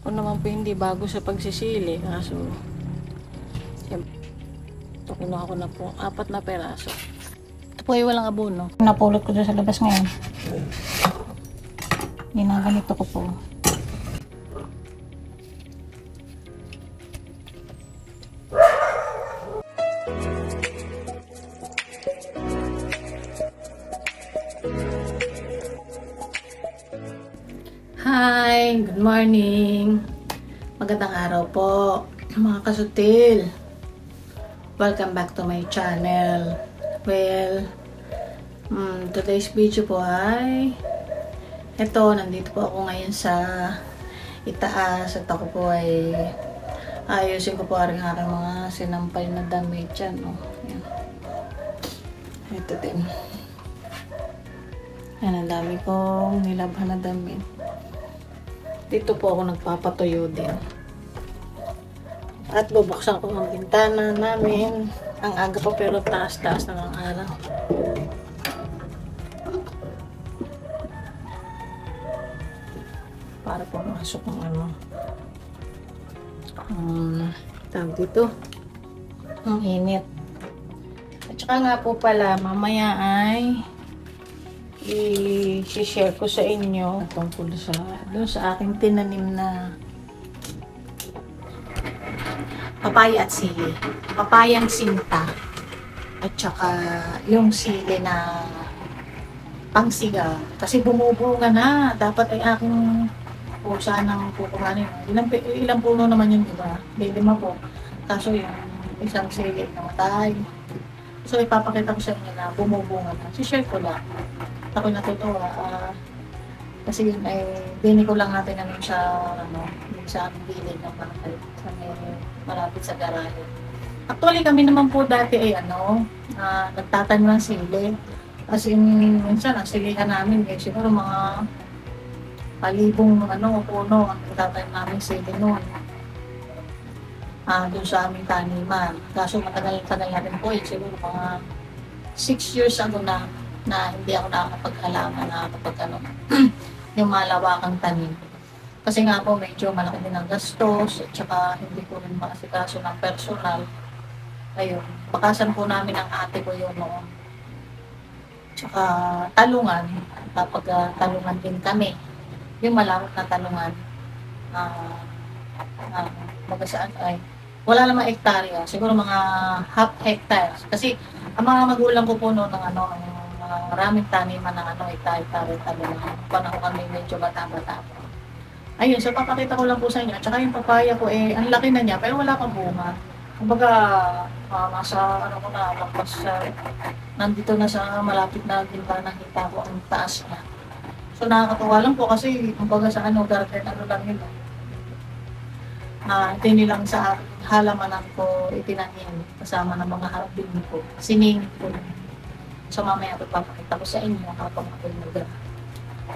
Ako naman po hindi bago sa pagsisili. Kaso, ito kinuha ko na po. Apat na peraso. Ito po ay walang abono. Napulot ko dyan sa labas ngayon. Ginaganito ko po. Hi! Good morning! Magandang araw po, mga kasutil. Welcome back to my channel. Well, mm, today's video po ay ito, nandito po ako ngayon sa itaas at ako po ay ayusin ko po rin aking mga sinampay na damit dyan. Oh. Yan. Ito din. Yan, ang dami kong nilabhan na damit. Dito po ako nagpapatuyo din. At bubuksan ko ang bintana namin. Ang aga pa pero taas-taas na ng araw. Para po masok ang ano. Um, tawag dito. Ang init. At saka nga po pala, mamaya ay i-share ko sa inyo tungkol sa doon sa aking tinanim na papaya at sili. Papayang sinta. At saka yung sili na pangsiga. Kasi bumubunga na. Dapat ay aking po sanang kukuhanin. Ilang, ilang puno naman yun, di ba? May lima po. Kaso yung isang sili namatay. So ipapakita ko sa inyo na bumubunga na. Si-share ko lang ako natutuwa. ah, kasi yun ay, bini ko lang natin namin sa, ano, yung sa aming bilid ng bahay. Sa may, malapit sa garahe. Actually, kami naman po dati ay, ano, ah, nagtatanim ng sili. As in, minsan, ang silihan namin, eh, siguro mga palibong, ano, puno, ang nagtatanim namin sili noon. Ah, doon sa aming taniman. Kaso matagal-tagal na rin po, eh, siguro mga 6 years ago na na hindi ako nakakapag-halaman na kapag ano, yung malawakang tanim. Kasi nga po medyo malaki din ang gastos at saka hindi ko rin makasikaso ng personal. Ayun, bakasan po namin ang ate ko yun noon. Tsaka talungan, kapag ah, talungan din kami. Yung malawak na talungan. Uh, uh, magasaan ay wala namang hektarya, siguro mga half hectares. Kasi ang mga magulang ko po noon ng ano, ang maraming taniman ng ano, hektarya, tabi na panahon kami medyo bata-bata po. Ayun, so papakita ko lang po sa inyo. At saka yung papaya ko, eh, ang laki na niya, pero wala pang bunga. Kumbaga, ah, nasa, ano ko na, lampas sa, nandito na sa malapit na bintana, kita ko ang taas niya. So nakakatuwa lang po kasi, kumbaga sa ano, garden, ano lang yun. Ah, tinilang sa halamanan ko itinanim kasama ng mga harbin ko. Sining ko. So mamaya pagpapakita ko sa inyo habang ako mag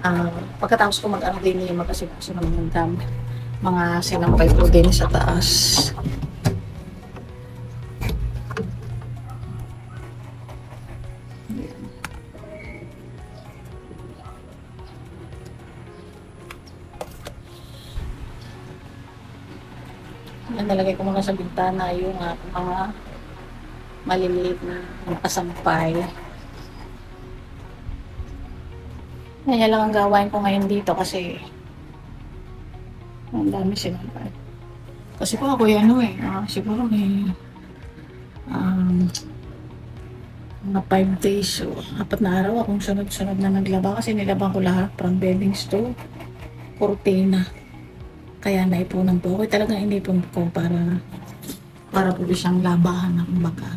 Ah, pagkatapos ko mag-ano din yung magkasikaso ng mga dami. Mga sinampay ko din sa taas. Nalagay ko muna sa bintana yung ah, mga maliliit na nakasampay. Yan lang ang gawain ko ngayon dito kasi ang dami sinampay. Kasi po ako ano eh, ah, siguro may um, mga 5 days o apat na araw akong sunod-sunod na naglaba kasi nilaban ko lahat from bedding stove, kurtina. Kaya naipunan po ako. Talagang inipon ko para para po siyang labahan ng kumbaga.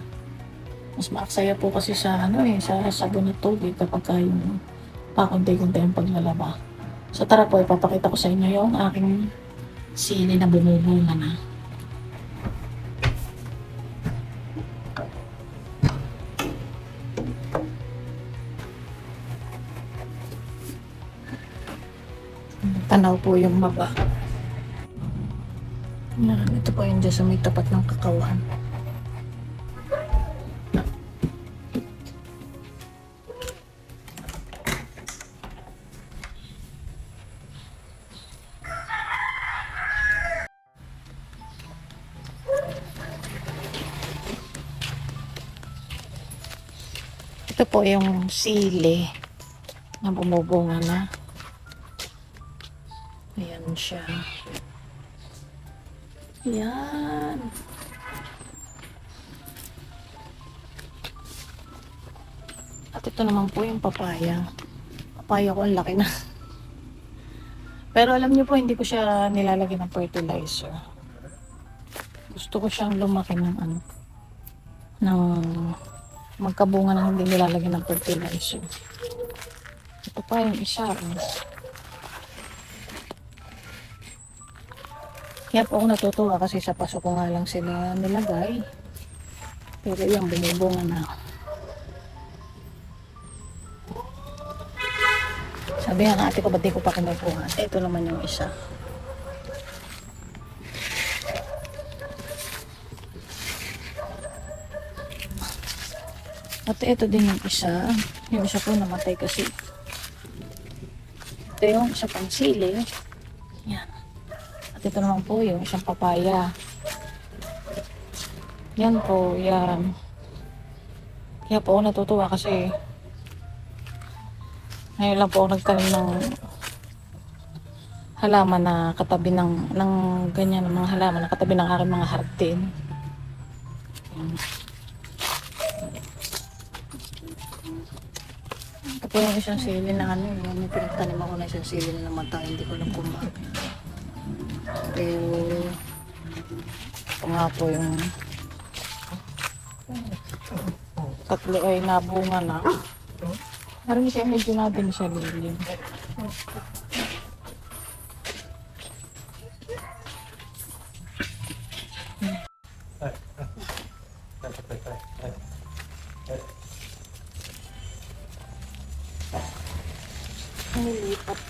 Mas maaksaya po kasi sa ano eh, sa sabon na tubig kapag kayo pakunti-kunti ang paglalaba. So tara po, ipapakita ko sa inyo yung aking sili na bumubunga na. Tanaw po yung maba. Yan, ito po yung dyan sa may tapat ng kakawan. Ito po yung sili na bumubunga na. Ayan siya. Ayan. At ito naman po yung papaya. Papaya ko ang laki na. Pero alam niyo po, hindi ko siya nilalagyan ng fertilizer. Gusto ko siyang lumaki ng ano, ng magkabunga na hindi nilalagyan ng fertilizer. Ito pa yung isa. oh. Kaya po ako natutuwa kasi sa paso ko nga lang sila nilagay. Pero yan, bumubunga na. Sabi nga ng ate ko, ba't di ko pa kinukuha? Ito naman yung isa. Ito din yung isa. Yung isa po namatay kasi. Ito yung isa pang. Yan. At ito naman po yung isang papaya. Yan po, yan. Kaya po ako natutuwa kasi ngayon lang po ako nagtanim ng halaman na katabi ng, ng ganyan, mga halaman na katabi ng aking mga hardin. Yan. Po yung isang sili na ano, may pinagtanim ako na isang sili na namatay, hindi ko alam kung bakit. Pero, ito nga po yung tatlo ay nabunga na. Parang siya medyo na din siya lilim.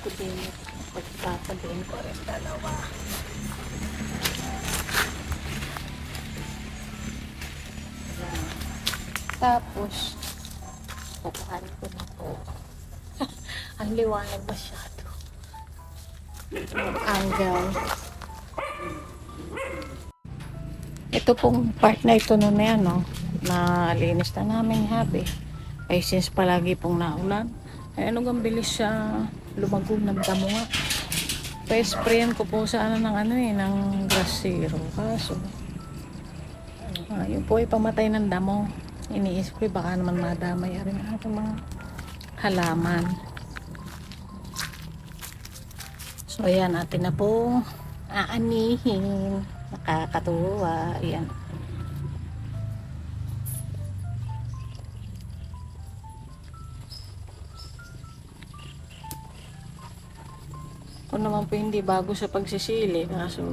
Ko din. Pagtatabihin ko rin dalawa. Ayan. Tapos, Tatahanin ko na po. Ang liwanag masyado. Ang. Ito pong part na ito noon na yan, no? Na linis na namin habi. Ay since palagi pong naulan. Ay ano ang bilis siya lumago ng damo nga. Pa-sprayan ko po sa ano ng ano eh, ng grass zero. Kaso, ah, yun po ay pamatay ng damo. Iniisip ko baka naman madamay rin ang ating mga halaman. So ayan atin na po aanihin. Nakakatuwa. Ayan kung naman po hindi bago sa pagsisili kaso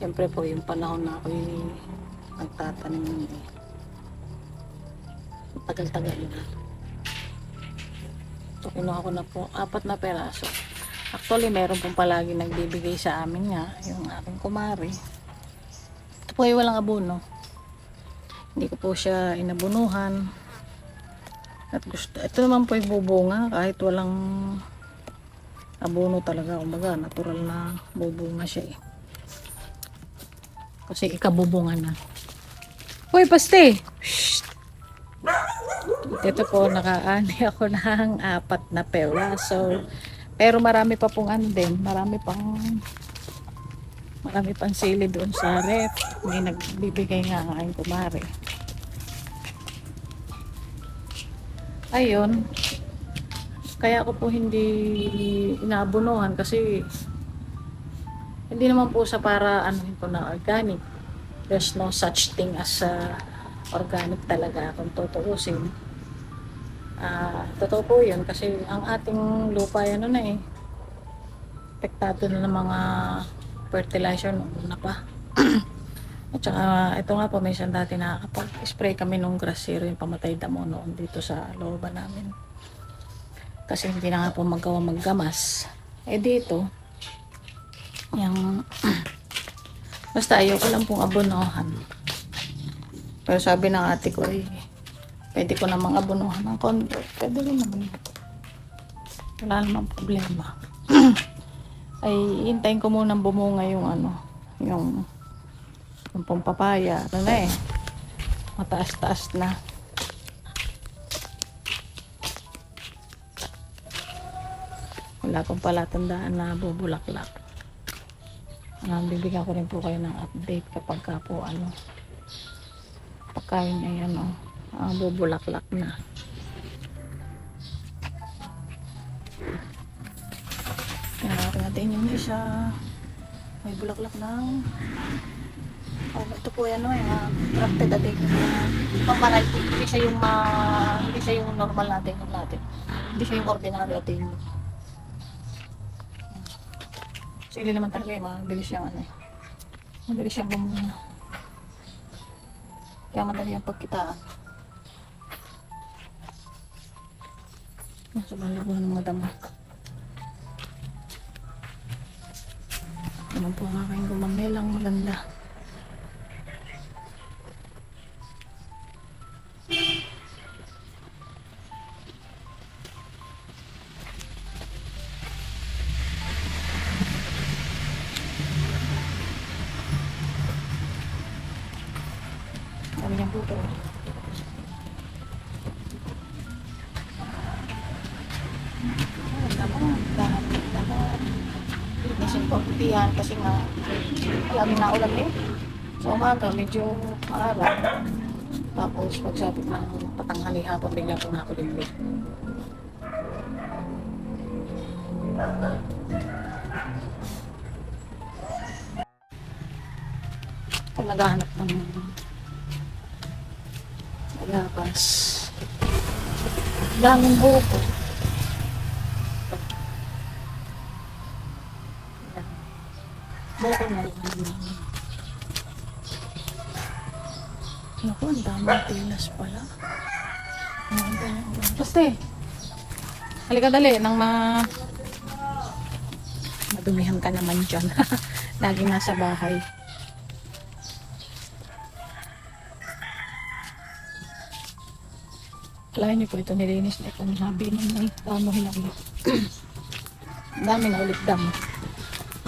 siyempre po yung panahon na ako yung nagtatanim nun eh tagal-tagal na. Ito, kinuha ko na po. Apat na peraso. Actually, meron pong palagi nagbibigay sa amin nga, yung aking kumari. Ito po ay walang abono. Hindi ko po siya inabunuhan. At gusto, ito naman po ay bubunga kahit walang abono talaga. Kumbaga, natural na bubunga siya eh. Kasi ikabubunga na. Hoy, paste! Shh! Ito po, nakaani ako ng apat na peraso. Pero marami pa pong ano din, marami pang marami pang sili doon sa ref. May nagbibigay nga ang kumari. Ayun. Kaya ako po hindi inaabunuhan kasi hindi naman po sa para ano ko na organic. There's no such thing as uh, organic talaga kung tutuusin. Ah, totoo po yun kasi ang ating lupa ano na eh. Apektado na ng mga fertilizer noon na pa. At saka ito nga po minsan dati nakakapag-spray kami nung grass zero yung pamatay damo noon dito sa looban namin. Kasi hindi na nga po magawa maggamas. Eh dito, yung basta ayoko lang pong abonohan. Pero sabi ng ate ko ay pwede ko namang abonohan ng condo. Pwede rin naman. Wala namang problema. ay hintayin ko munang bumunga yung ano, yung yung pampapaya. Ano na eh. Mataas-taas na. Wala pang palatandaan na bubulaklak. Ah, bibigyan ko rin po kayo ng update kapag ka po ano pagkain ay ano ah, bubulaklak na. Kaya natin yung isa may bulaklak na Oh, ito po yan, yung uh, grafted ating uh, pamariety. Hindi siya yung ma, hindi siya yung normal natin yung natin. Hindi siya yung ordinary ating. Sili naman talaga yung mabilis siyang ano eh. Mabilis siyang bumunga. Kaya madali ang pagkitaan. Nasa balabuhan ng madama. Naman po ang aking gumamelang maganda. Yan kasi nga, lagi na ulan eh. Sa umaga, medyo maaraw. Tapos, pagsapit ng patanghali hapon, bigla po na ako limbig. Kung naghahanap ng labas. Daming buko. Naku, ang daming pilas pala. Basta eh. Halika dali, nang ma... Madumihan ka naman dyan. Lagi nasa bahay. Kalahin niyo po ito, nilinis na itong habi ng may damo hinagli. Ang dami na ulit damo.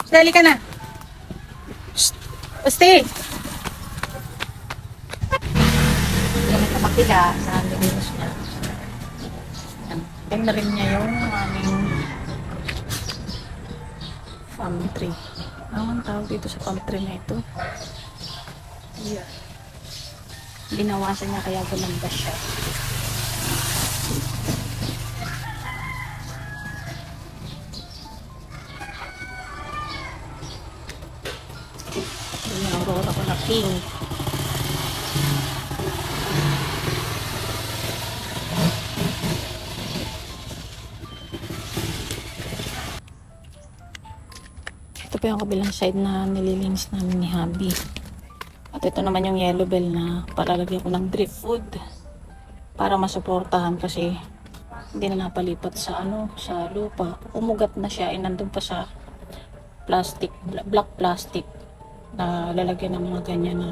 Dali ka na! Shh! Basti! Yan ang kapakila sa nilinis niya. Yan. Na rin niya yung aming palm tree. Ano ang tawag dito sa palm tree na ito? Yan. Binawasan niya kaya gumanda siya. Pink. Ito pa yung kabilang side na nililinis namin ni Habi. At ito naman yung yellow bell na palalagyan ko ng drip food para masuportahan kasi hindi na napalipat sa ano sa lupa. Umugat na siya eh nandun pa sa plastic, bla- black plastic na lalagyan ng mga ganyan na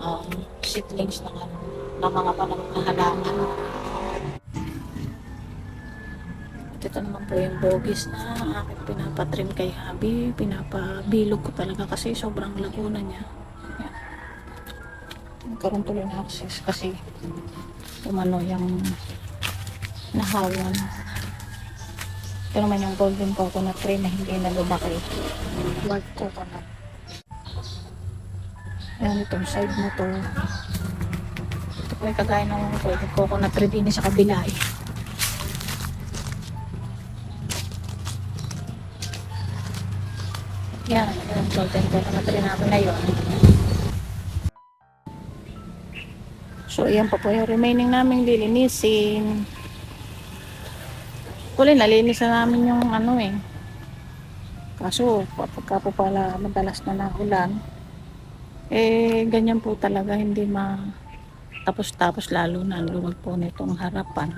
um, seedlings ng, ano, ng mga panang halaman. Ito naman po yung bogies na aking pinapatrim kay Habi. Pinapabilog ko talaga kasi sobrang laguna niya. Yan. Nagkaroon tuloy na access kasi umano yung nahawan. Ito naman yung golden coconut tree na hindi na lumaki. White coconut. Ayan itong side mo to. Ito po yung kagaya ng golden coconut tree din sa kabila eh. Yan, yung golden coconut tree natin na yun. So, ayan pa po yung remaining naming lilinisin. Kulay, nalinis na namin yung ano eh. Kaso, pagka po pala madalas na naulan, eh, ganyan po talaga, hindi ma tapos-tapos lalo na luwag po nitong harapan.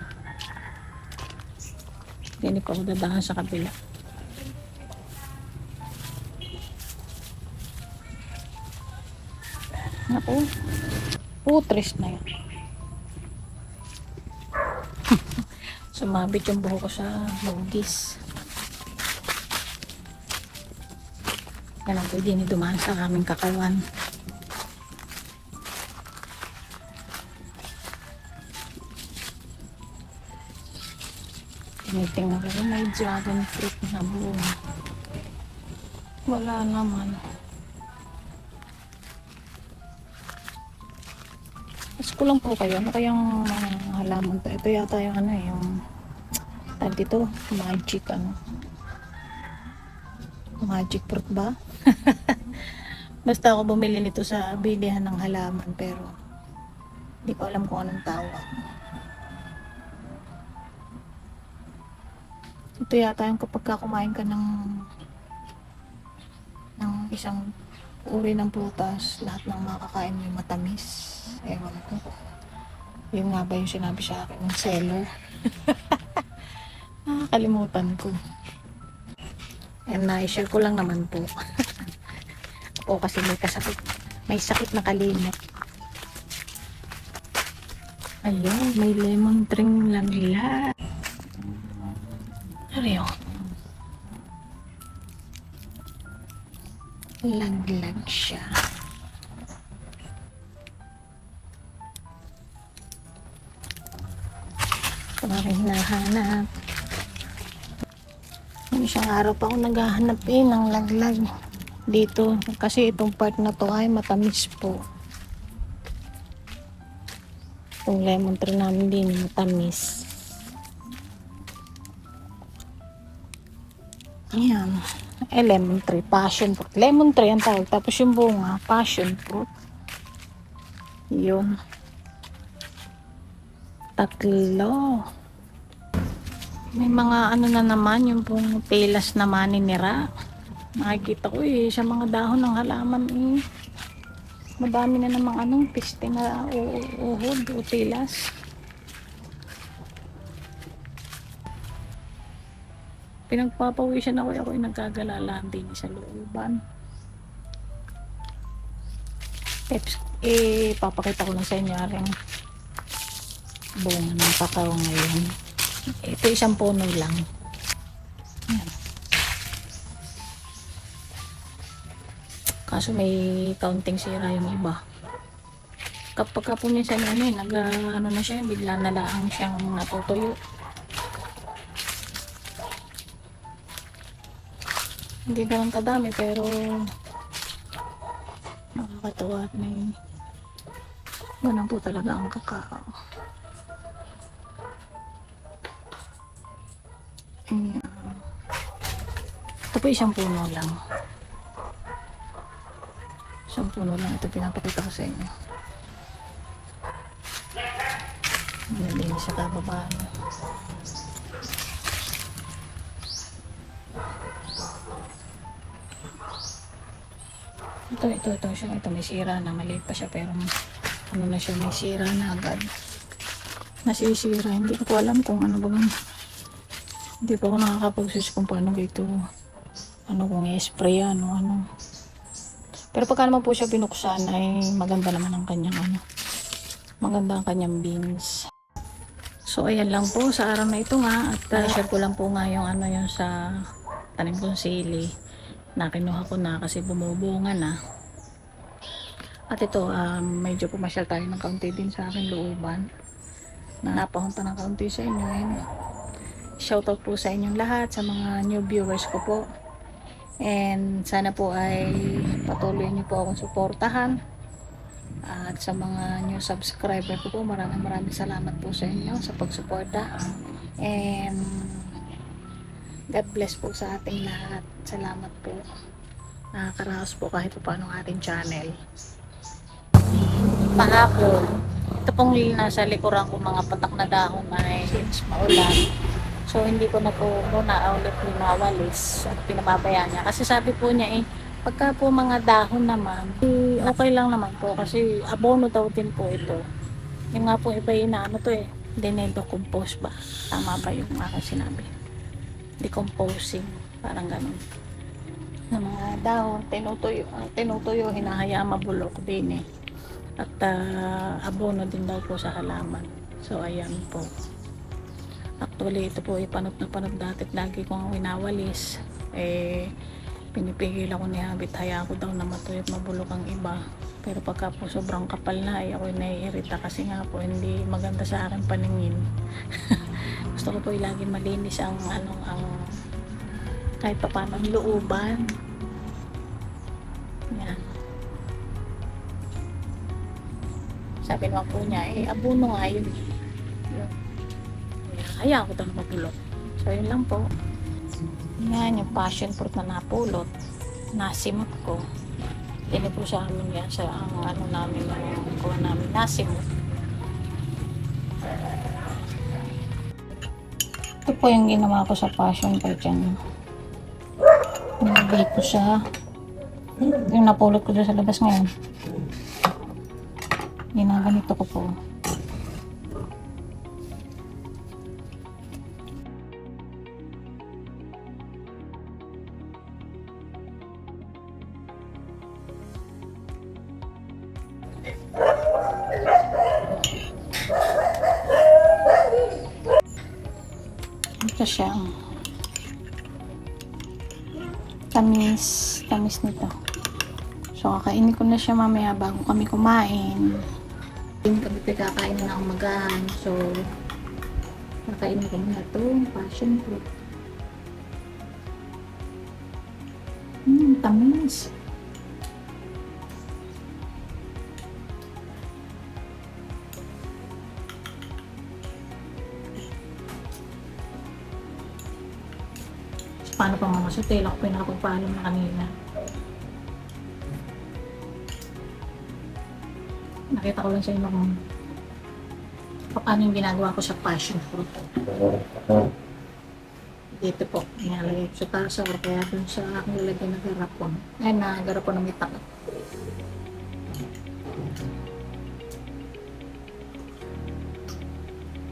Hindi pa ako dadaan sa kabila. Naku, putres na yan. Sumabit yung buhok ko sa logis. Yan ang pwede ni dumaan sa aming kakawan. Tinitingnan ko kung may dragon fruit na bunga. Wala naman. Mas ko po kayo. Ano kayang halaman to? Ito yata yung ano eh, yung tag dito, magic ano. Magic fruit ba? Basta ako bumili nito sa bilihan ng halaman pero hindi ko alam kung anong tawag. Ito yata yung kapag ka kumain ka ng ng isang uri ng prutas, lahat ng makakain mo yung matamis. Ewan ko. Yun nga ba yung sinabi sa akin ng seller? Nakakalimutan ko. And na-share ko lang naman po. o kasi may kasakit. May sakit na kalimot. Ayun, may lemon drink lang nila. Yun? Laglag siya. Ito na rin hinahanap. Yung isang araw pa ako naghahanap eh ng laglag dito. Kasi itong part na to ay matamis po. Itong lemon tree namin din matamis. Ayan. Eh, lemon tree. Passion fruit. Lemon tree ang tawag. Tapos yung bunga, passion fruit. Yun. Tatlo. May mga ano na naman, yung pong pelas naman ni Nira. Nakikita ko eh, sa mga dahon ng halaman eh. Madami na namang anong piste na uhod o pelas. Pinagpapawisan ako, ako ay nagkagalalaan din sa looban. Peps, eh, papakita ko lang sa inyo rin bunga ng kakao ngayon. Ito isang puno lang. Yan. Kaso may counting sira yung iba. Kapag ka po minsan ano nag, ano na siya, bigla na lang siyang natutuyo. Hindi ganun kadami pero nakakatawa at may ganun po talaga ang kakao. Ito po isang puno lang. Isang puno lang. Ito pinapakita ko sa inyo. Din sa kababaan. Ito, ito, ito siya. Ito may sira na. Maliit pa siya pero ano na siya may sira na agad. Nasisira. Hindi ko po alam kung ano ba bang hindi pa ako nakakapag-search kung paano dito ano kung i-spray yan o ano. Pero pagka naman po siya binuksan ay maganda naman ang kanyang ano. Maganda ang kanyang beans. So ayan lang po sa araw na ito nga at uh, share ko lang po nga yung ano yung sa tanim kong sili na ko na kasi bumubunga na. At ito, um, medyo pumasyal tayo ng kaunti din sa akin looban. Na napahunta ng kaunti sa inyo. Ayun. Shoutout po sa inyong lahat, sa mga new viewers ko po. And sana po ay patuloy niyo po akong suportahan. At sa mga new subscriber ko po, maraming maraming salamat po sa inyo sa pagsuporta. And God bless po sa ating lahat. Salamat po. Nakakaraos po kahit pa paano ang ating channel. Pahapon, ito pong nasa likuran ko mga patak na dahon ay since maulan. So, hindi ko na po muna ulit linawalis at pinababayaan niya. Kasi sabi po niya eh, pagka po mga dahon naman, eh, okay lang naman po kasi abono daw din po ito. Yung nga po iba inaano to eh, dinedo compose ba? Tama ba yung aking sinabi? Decomposing, parang ganun. Ng mga dahon, tinutuyo, ang tinutuyo, hinahayaan mabulok din eh. At ah, abono din daw po sa halaman. So, ayan po. Actually, ito po ipanot na panot dati at lagi kong winawalis. Eh, pinipigil ako ni Habit. Haya ko daw na matuyot mabulok ang iba. Pero pagka po sobrang kapal na, ay ako naiirita kasi nga po hindi maganda sa akin paningin. Gusto ko po lagi malinis ang ano ang kahit pa paano ang looban. Yan. Sabi naman po niya, eh, abuno nga yun. Yun. Kaya, hayaan ko daw na mapulot. So, yun lang po. Yan, yung passion fruit na napulot. Nasimot ko. Tini po sa amin yan, sa ang ano namin, yung kuha namin, nasimot. Ito po yung ginawa ko sa passion fruit yan. Nilagay ko siya. Yung napulot ko doon sa labas ngayon. Ginaganito Ito siya. Tamis. Tamis nito. So, kakainin ko na siya mamaya bago kami kumain. Yung kami kakain na ng magahan. So, kakainin ko muna ito. Passion fruit. Hmm, tamis. Paano pa mga sa tela ko pinakapagpaalam na kanina. Nakita ko lang sa inyo kung paano yung ginagawa ko sa passion fruit. Dito po, nilalagay ko sa tasa or kaya dun sa aking lalagyan ng garapon. Ay, na garapon na may takot.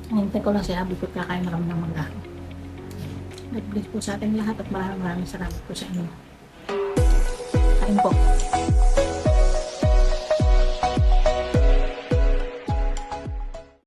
Hintay ko lang siya, abot ko kakain na kami ng mga God bless po sa ating lahat at maraming maraming salamat po sa inyo. Kain po.